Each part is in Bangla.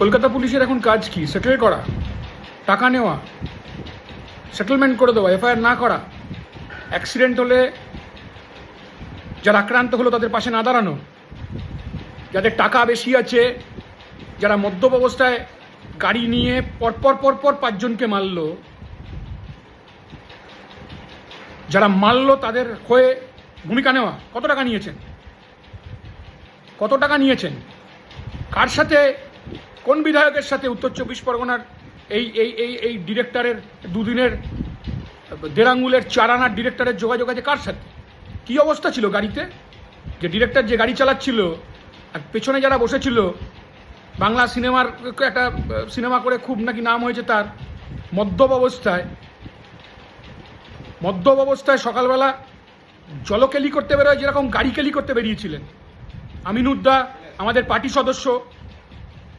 কলকাতা পুলিশের এখন কাজ কি? সেটেল করা? টাকা নেওয়া? সেটেলমেন্ট করে দেওয়া? এফআইআর না করা? অ্যাক্সিডেন্ট হলে যারা আক্রান্ত হলো তাদের পাশে না দাঁড়ানো? যাদের টাকা বেশি আছে, যারা মদ্যপ অবস্থায় গাড়ি নিয়ে পরপর পরপর পাঁচজনকে মারলো, যারা মারল তাদের হয়ে ভূমিকা নেওয়া। কত টাকা নিয়েছেন? কত টাকা নিয়েছেন? কার সাথে কোন বিধায়কের সাথে উত্তর চব্বিশ পরগনার এই এই এই এই ডিরেক্টরের দুদিনের দেড় আঙ্গুলের চার আনার ডিরেক্টরের যোগাযোগ আছে কার সাথে? কী অবস্থা ছিল গাড়িতে? যে ডিরেক্টর যে গাড়ি চালাচ্ছিল আর পেছনে যারা বসেছিল, বাংলা সিনেমার একটা, সিনেমা করে খুব নাকি নাম হয়েছে তার, মদ্যপ অবস্থায়। মদ্যপ অবস্থায় সকালবেলা জলকেলি করতে বেরোয়, যেরকম গাড়ি কেলি করতে বেরিয়েছিলেন। আমিনুদ্দা, আমাদের পার্টি সদস্য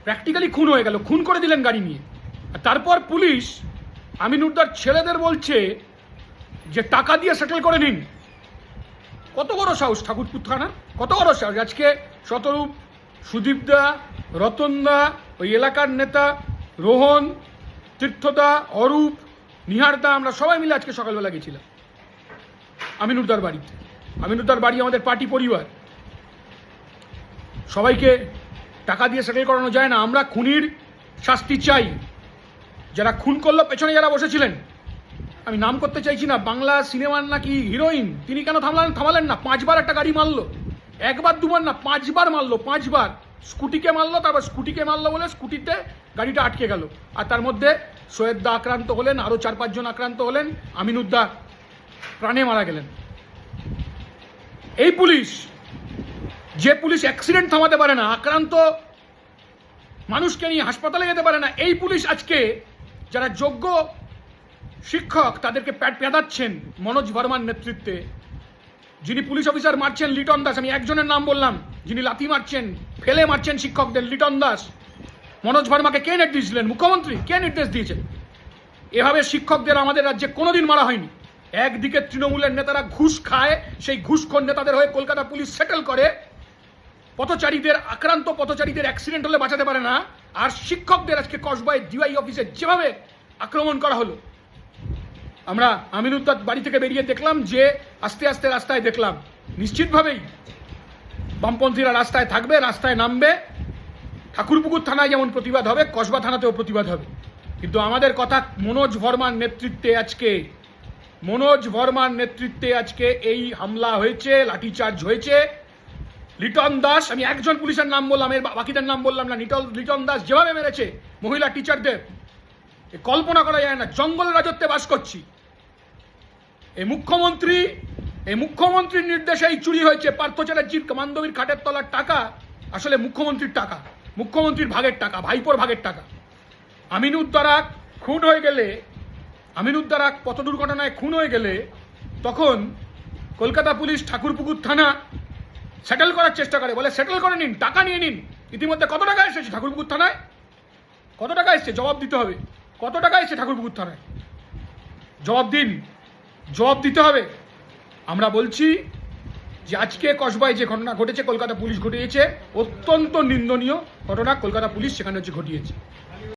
প্র্যাকটিক্যালি খুন হয়ে গেল, খুন করে দিলেন গাড়ি নিয়ে। তারপর পুলিশ আমিনুদ্দার ছেলেদের বলছে যে টাকা দিয়ে সেটেল করে নিন। কত বড় সাহস, ঠাকুরপুর থানা? কত বড় সাহস? আজকে শতরূপ সুদীপদা রতনদা ওই এলাকার নেতা, রোহন তীর্থদা অরূপ নিহারদা আমরা সবাই মিলে আজকে সকালবেলা গেছিলাম। আমিনুদ্দার বাড়িতে। আমিনুদ্দার বাড়ি আমাদের পার্টি পরিবার। সবাইকে টাকা দিয়ে সেটেল করানো যায় না। আমরা খুনির শাস্তি চাই। যারা খুন করল, পেছনে যারা বসেছিলেন, আমি নাম করতে চাইছি না, বাংলা সিনেমার নাকি হিরোইন? তিনি কেন থামলেন, থামালেন না? পাঁচবার একটা গাড়ি মারলো। একবার, দুবার না, পাঁচবার মারলো, পাঁচবার। স্কুটিকে মারলো, তারপর স্কুটিকে মারলো বলে স্কুটিতে গাড়িটা আটকে গেল। আর তার মধ্যে সৈয়দদা আক্রান্ত হলেন, আরও চার পাঁচজন আক্রান্ত হলেন, আমিনুদ্দা প্রাণে মারা গেলেন। এই পুলিশ যে পুলিশ অ্যাক্সিডেন্ট থামাতে পারে না, আক্রান্ত মানুষকে নিয়ে হাসপাতালে যেতে পারে না, এই পুলিশ আজকে যারা যোগ্য শিক্ষক তাদেরকে প্যাট পেদাচ্ছেন মনোজ ভার্মার নেতৃত্বে। যিনি পুলিশ অফিসার মারছেন লিটন দাস, আমি একজনের নাম বললাম, যিনি লাথি মারছেন, ফেলে মারছেন শিক্ষকদের, লিটন দাস। মনোজ ভার্মাকে কে নির্দেশ দিলেন? মুখ্যমন্ত্রী কে নির্দেশ দিয়েছেন? এভাবে শিক্ষকদের আমাদের রাজ্যে কোনোদিন মারা হয়নি। একদিকে তৃণমূলের নেতারা ঘুষ খায়, সেই ঘুষখোর নেতাদের হয়ে কলকাতা পুলিশ সেটেল করে পথচারীদের, আক্রান্ত পথচারীদের অ্যাক্সিডেন্ট হলে বাঁচাতে পারে না। আর শিক্ষকদের আজকে কসবাই ডিওয়াই অফিসে যেভাবে আক্রমণ করা হলো। আমরা আমিনুদ্দার বাড়ি থেকে বেরিয়ে দেখলাম যে আস্তে আস্তে রাস্তায় দেখলাম, নিশ্চিতভাবেই বামপন্থীরা রাস্তায় থাকবে, রাস্তায় নামবে। ঠাকুরপুকুর থানায় যেমন প্রতিবাদ হবে, কসবা থানাতেও প্রতিবাদ হবে। কিন্তু আমাদের কথা মনোজ ভর্মার নেতৃত্বে আজকে, মনোজ ভর্মার নেতৃত্বে আজকে এই হামলা হয়েছে, লাঠিচার্জ হয়েছে। লিটন দাস, আমি একজন পুলিশের নাম বললাম, এর বা- বাকিদের নাম বললাম না। লিটল লিটন দাস যেভাবে মেরেছে, মহিলা টিচারদের কল্পনা করা যায় না জঙ্গল রাজত্বে বাস করছি। এই মুখ্যমন্ত্রী এই মুখ্যমন্ত্রীর নির্দেশে এই চুরি হয়েছে পার্থ চ্যাটার্জির খাটের তলার টাকা, আসলে মুখ্যমন্ত্রীর টাকা, মুখ্যমন্ত্রীর ভাগের টাকা, ভাইপোর ভাগের টাকা। আমিনুদ্দারা খুন হয়ে গেলে আমিনুদ্দারা পথ দুর্ঘটনায় খুন হয়ে গেলে, তখন কলকাতা পুলিশ ঠাকুরপুকুর থানা সেটেল করার চেষ্টা করে, বলে সেটেল করে নিন, টাকা নিয়ে নিন। ইতিমধ্যে কত টাকা এসেছে ঠাকুরপুকুর থানায়? কত টাকা এসছে? জবাব দিতে হবে। কত টাকা এসছে ঠাকুরপুকুর থানায়? জবাব দিন। জবাব দিতে হবে। আমরা বলছি যে আজকে কসবায় যে ঘটনা ঘটেছে, কলকাতা পুলিশ ঘটিয়েছে, অত্যন্ত নিন্দনীয় ঘটনা কলকাতা পুলিশ সেখানে হচ্ছে ঘটিয়েছে।